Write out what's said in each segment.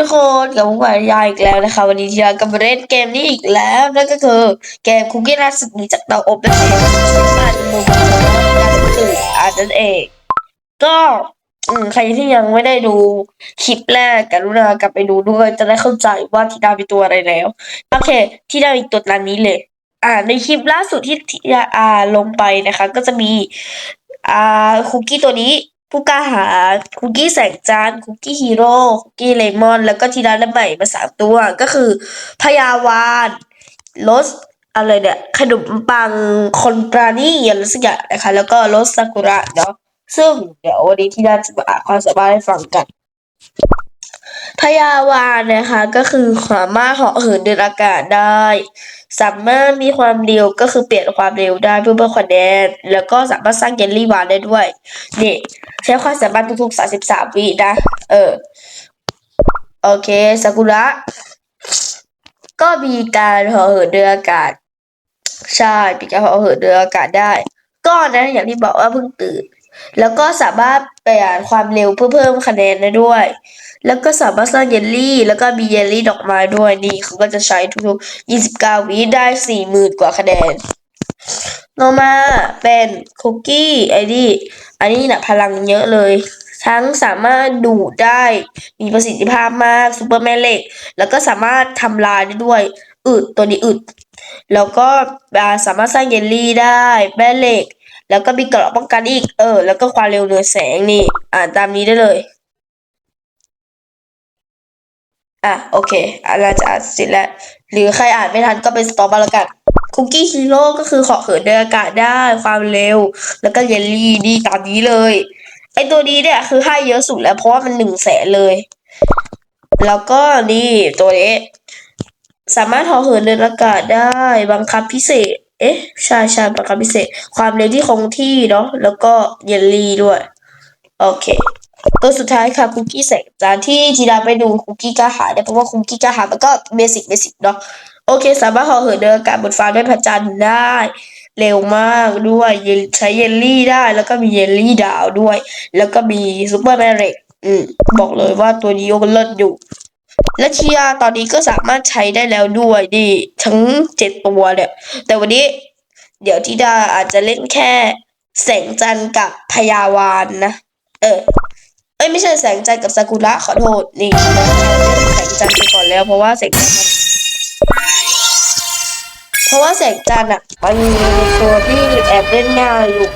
ทุกคนกับผมวายาอีกแล้วนะคะ วันนี้ที่เรากำลังเล่นเกมนี้อีกแล้วนั่นก็คือเกมคุกกี้รัสหนีจากเตาอบนั่นเอบ้านมุมการตื่นอาจนั่นเองก็ใครที่ยังไม่ได้ดูคลิปแรกกรุณากลับไปดูด้วยจะได้เข้าใจว่าทีดาเป็นตัวอะไรแล้วโอเค ที่ดาอีกตัวนั้นนี้เลย อ่า ในคลิปล่าสุดที่ที่ดาอ่าลงไปนะคะ ก็จะมี อ่าคุกกี้ตัวนี้ ผู้กล้าหาญคุกกี้แสงจันทร์คุกกี้ฮีโร่คุกกี้เลมอน แล้วก็ทีละใหม่มาสามตัวก็คือพยาวานรสอะไรเนี่ยขนมปังคนปราณีอะไรสักอย่างนะคะแล้วก็รสซากุระเนาะซึ่งเดี๋ยววันนี้ที่น่าจะมาอ่านความสามารถให้ฟังกันพยาวานนะคะก็คือสามารถเหาะเหินเดินอากาศได้ สามารถมีความเร็วก็คือเปลี่ยนความเร็วได้เพื่อเพิ่มคะแนนแล้วก็สามารถสร้างเยลลี่วานได้ด้วยนี่ ใช้ความสามารถทุกๆ33วินะ เออ โอเคซากุระ ก็มีการหาะเหินเดินอากาศ ใช่มีการหาะเหินเดินอากาศได้ ก็นะอย่างที่บอกว่าเพิ่งตื่น แล้วก็สามารถเปลี่ยนความเร็วเพื่อเพิ่มคะแนนได้ด้วย แล้วก็สามารถสร้างเยลลี่ แล้วก็มีเยลลี่ดอกไม้ด้วยนี่เขาก็จะใช้ทุกๆ29วิได้40,000กว่าคะแนน ต่อมาเป็นคุกกี้ไอดีอันนี้นะพลังเยอะเลย ทั้งสามารถดูดได้มีประสิทธิภาพมากซูเปอร์แม่เหล็ก แล้วก็สามารถทำลายได้ด้วยอึดตัวนี้อึด แล้วก็สามารถสร้างเยลลี่ได้แม่เหล็ก แล้วก็มีเกราะป้องกันอีกเออ แล้วก็ความเร็วเหนือแสงนี่ อ่านตามนี้ได้เลยอะโอเคอาเราจะอ่านเสร็จแล้ว หรือใครอ่านไม่ทันก็ไปสต็อปมาแล้วกัน คุกกี้ฮีโร่ก็คือขอเหินเดินอากาศได้ความเร็ว แล้วก็เยลลี่นี่ตามนี้เลย ไอตัวนี้เนี่ยคือให้เยอะสุดแล้วเพราะว่ามันหนึ่งแสนเลย แล้วก็นี่ตัวนี้สามารถทอเหินเดินอากาศได้บังคับพิเศษ เอ๊ะใช่ใช่บังคับพิเศษ ความเร็วที่คงที่เนาะแล้วก็เยลลี่ด้วย โอเค ตัวสุดท้ายค่ะคุกกี้แสงจานที่จีดาไปดูคุกกี้กาหาเนี่ยเพราะว่าคุกกี้กาหามันก็เบสิกเบสิกเนาะ โอเค สามารถห่อเหินเดินอากาศบนฟ้าด้วยพระจันทร์ได้ เร็วมากด้วยใช้เยลลี่ได้ แล้วก็มีเยลลี่ดาวด้วย แล้วก็มีซูเปอร์แมริกอืมบอกเลยว่าตัวนี้ก็เลิศอยู่ และเชียร์ตอนนี้ก็สามารถใช้ได้แล้วด้วยดิทั้งเจ็ดตัวเนี่ยแต่วันนี้ เดี๋ยวทิดาอาจจะเล่นแค่แสงจันทร์กับพยาวานนะ เออ เอ้ยไม่ใช่แสงจันทร์กับซากุระขอโทษนี่แสงจันทร์ไปก่อนแล้วเพราะว่าแสงจันทร์ เพราะว่าแสงจันทร์อะมันมีตัวที่แอบเล่นง่ายอยู่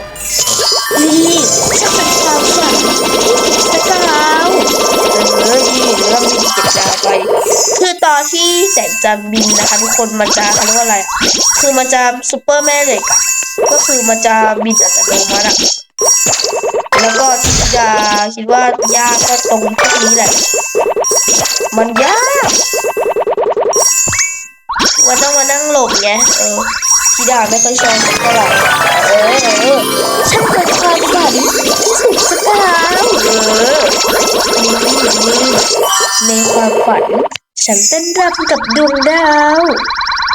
นี่ช่างเป็นความฝันสกาวเออนี่เรื่องบินเก็บดาวไป คือตอนที่แสงจันทร์บินนะคะทุกคนมันจะเขาเรียกว่าอะไรอะคือมันจะซูเปอร์แม่เหล็กอะก็คือมันจะบินอัตโนมัติอะแล้วก็ที่จะคิดว่ายากก็ตรงพวกนี้แหละ มันยาก มันต้องมานั่งหลบไงเออที่ดาไม่ค่อยชอบเท่าไหร่เออเออช่างเป็นความฝันที่สุดสกาวเออนี่นี่ในความฝันฉันเต้นรำกับดวงดาว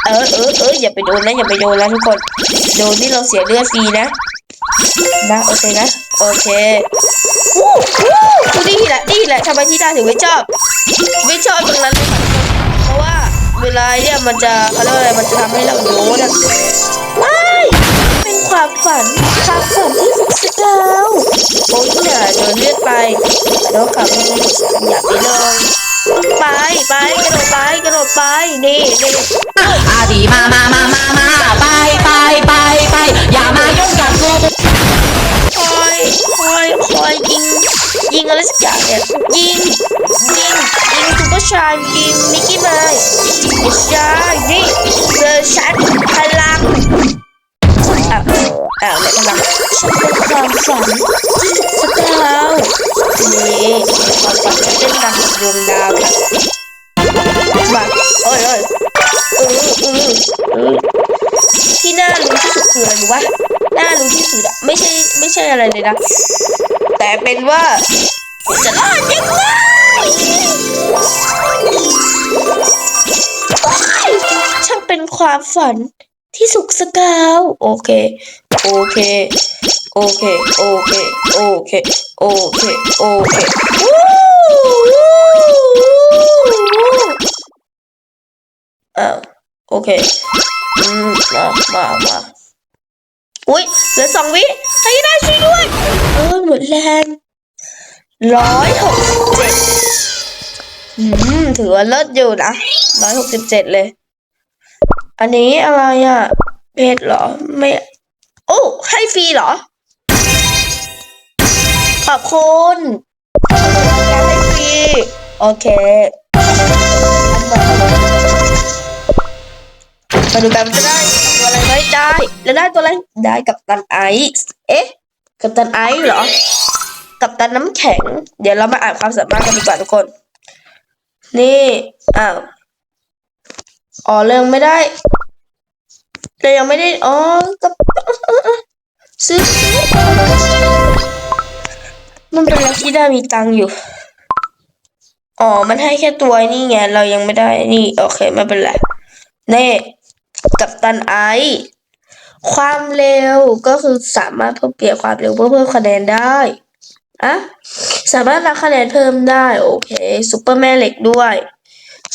เออเออเอออย่าไปโดนนะอย่าไปโดนนะทุกคนโดนนี่เราเสียเลือดฟรีนะนะโอเคนะโอเควู้วู้นี่แหละนี่แหละทำไมที่ดาถึงไม่ชอบ ไม่ชอบตรงนั้นเลยค่ะเพราะว่า เวลาเนี่ยมันจะเขาเรียกว่าอะไรมันจะทำให้เราโดนอะไม่เป็นความฝันความฝันที่สุดสกาวโอ้ยเนี่ยโดนเลือดไปแล้วขับไม่ได้อย่าไปเลยไปไปกระโดดไปกระโดดไปนี่นี่อาดีมามามามามา ชายยิงนิกกี้ไมล์ไม่ใช่นี่เจอฉันพลังอ้าวอ้าวไหนพลังฉันเป็นความฝันสุดสกาวนี่ความฝันจะเต้นรำกับดวงดาวมาโอ้ยโอ้ยเออเออเออที่น่ารู้ที่สุดคืออะไรรู้ปะน่ารู้ที่สุดอะไม่ใช่ไม่ใช่อะไรเลยนะ แต่เป็นว่าจะรอดยังไง ช่างเป็นความฝันที่สุขสกาว โอเค โอเค โอเค โอเค โอเค โอเค โอเควู้วู้วู้อ้าวโอเค อืม มา มา มา อุ้ยเหลือสองวิให้ได้ช่วยด้วย เออหมดแรง ร้อยหกสิบเจ็ดอืมถือว่าเลิศอยู่นะร้อยหกสิบเจ็ดเลย อันนี้อะไรอะ เพชรเหรอ ไม่ โอ้ ให้ฟรีเหรอ ขอบคุณให้ฟรี โอเคมาดูกันจะได้ตัวอะไรไหมได้ แล้วได้ตัวอะไร ได้กับตันไอซ์ เอ๊ะ กับตันไอซ์เหรอ กับตันน้ำแข็ง เดี๋ยวเรามาอ่านความสามารถกันดีกว่าทุกคน นี่อ้าวอ๋อเรื่องไม่ได้เรายังไม่ได้อ๋อกับซื้อมันเป็นอะไรที่ได้มีตังอยู่ อ๋อ มันให้แค่ตัวนี่ไง เรายังไม่ได้ นี่ โอเค ไม่เป็นไรเน่กับตันไอ ความเร็วก็คือสามารถเพิ่มเปลี่ยนความเร็วเพื่อเพิ่มคะแนนได้ อะสามารถรับคะแนนเพิ่มได้ โอเคซุปเปอร์แม่เหล็กด้วย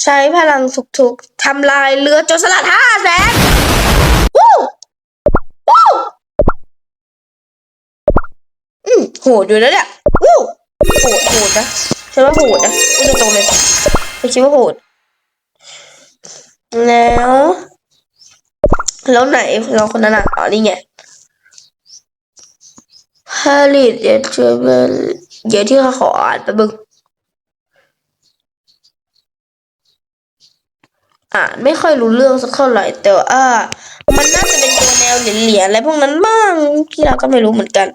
ใช้พลังทุกๆทำลายเรือโจรสลัดห้าแสนวู้วู้อืมโหดอยู่แล้วเนี่ยวู้โหดโหดนะฉันว่าโหดนะพูดตรงเลยฉันคิดว่าโหด แล้ว แล้วไหนเราคนนั้นอะอ๋อนี่ไง ผลิตเดี๋ยวจะเป็นเดี๋ยวที่เขาขออ่านไปบึงอ่านไม่ค่อยรู้เรื่องสักเท่าไหร่แต่ว่ามันน่าจะเป็นตัวแนวเหรียญๆอะไรพวกนั้นบ้างที่เราก็ไม่รู้เหมือนกัน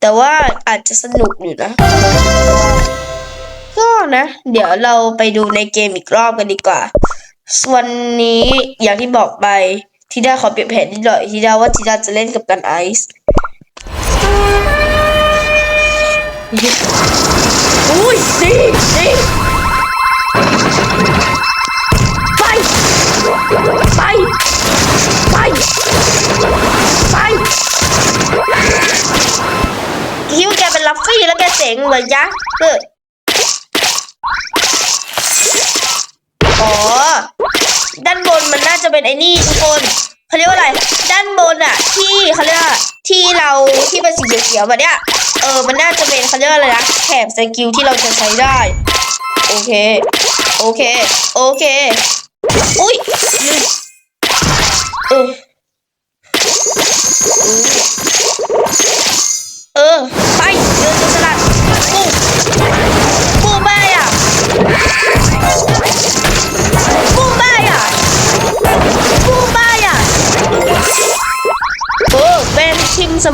แต่ว่าอาจจะสนุกอยู่นะ ก็นะ เดี๋ยวเราไปดูในเกมอีกรอบกันดีกว่าส่วนนี้อย่างที่บอกไปทีด้าขอเปลี่ยนแผนนิดหน่อยทีด้าว่าทีด้าจะเล่นกับกันไอซ์ อุ้ยนี่นี่ไป ไป ไป ไปคิดว่าแกเป็นลัฟฟี่แล้วแกเจ๋งเหรอยะเกิดอ๋อ ด้านบนมันน่าจะเป็นไอ้นี่ทุกคน เขาเรียกว่าอะไร ด้านบนอะที่เขาเรียกว่าที่เราที่เป็นสีเขียวๆแบบเนี้ยเออมันน่าจะเป็นเขาเรียกว่าอะไรนะแถบสกิลที่เราจะใช้ได้ โอเค โอเค โอเค อุ้ยลืมเออ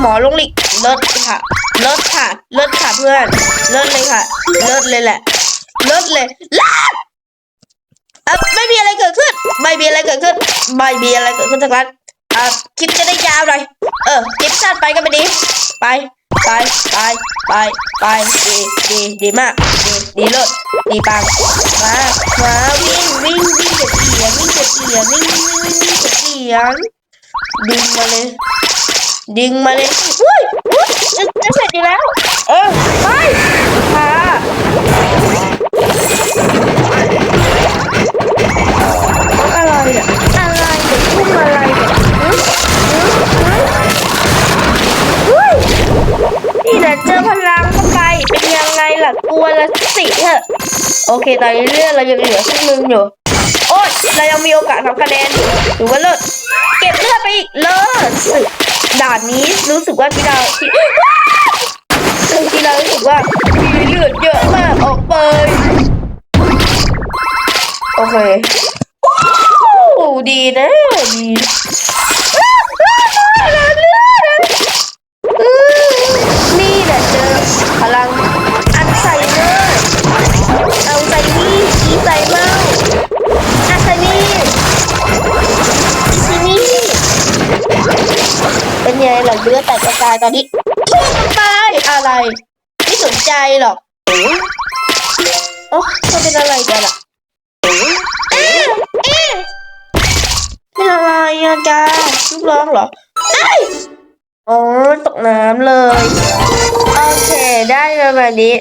ทิมอลงหลิกเลิศค่ะ เลิศค่ะ เลิศค่ะเพื่อน เลิศเลยค่ะ เลิศเลยแหละ เลิศเลยเลิศอะไม่มีอะไรเกิดขึ้น ไม่มีอะไรเกิดขึ้น ไม่มีอะไรเกิดขึ้นทั้งนั้นอะคลิปจะได้ยาวหน่อย เออคลิปสั้นไปก็ไม่ดี ไป ไป ไป ไป ไป ดี ดี ดีมาก ดี ดีเลิศ ดีปังมามาวิ่งวิ่งวิ่งกับเอียนวิ่งกับเอียนวิ่งวิ่งวิ่งวิ่งวิ่งกับเอียนดึงมาเลย ดึงมาเลยอุ้ยอุ้ยจะจะเสร็จอยู่แล้ว เออ ไปมาอะไรเนี่ยอะไรเนี่ยพุ่งอะไรเนี่ยหึหึหึอุ้ยนี่แหละเจอพลังเข้าไปเป็นยังไงล่ะกลัวละสิเถอะโอเคตอนนี้เลือดเรายังเหลือครึ่งนึงอยู่โอ๊ยเรายังมีโอกาสทำคะแนนอยู่ถือว่าเลิศเก็บเลือดไปอีกเลิศสึกด่านนี้ รู้สึก หรอกโอ้เขาเป็นอะไรกันอะเอ๊ะเอ๊ะเป็นอะไรอะจ้าลูกร้องเหรออ๋อตกน้ำเลย โอเค ได้ประมาณนี้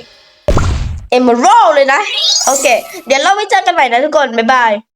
เอมเมอรัลเลยนะ โอเค เดี๋ยวเราไว้เจอกันใหม่นะทุกคน บ๊ายบาย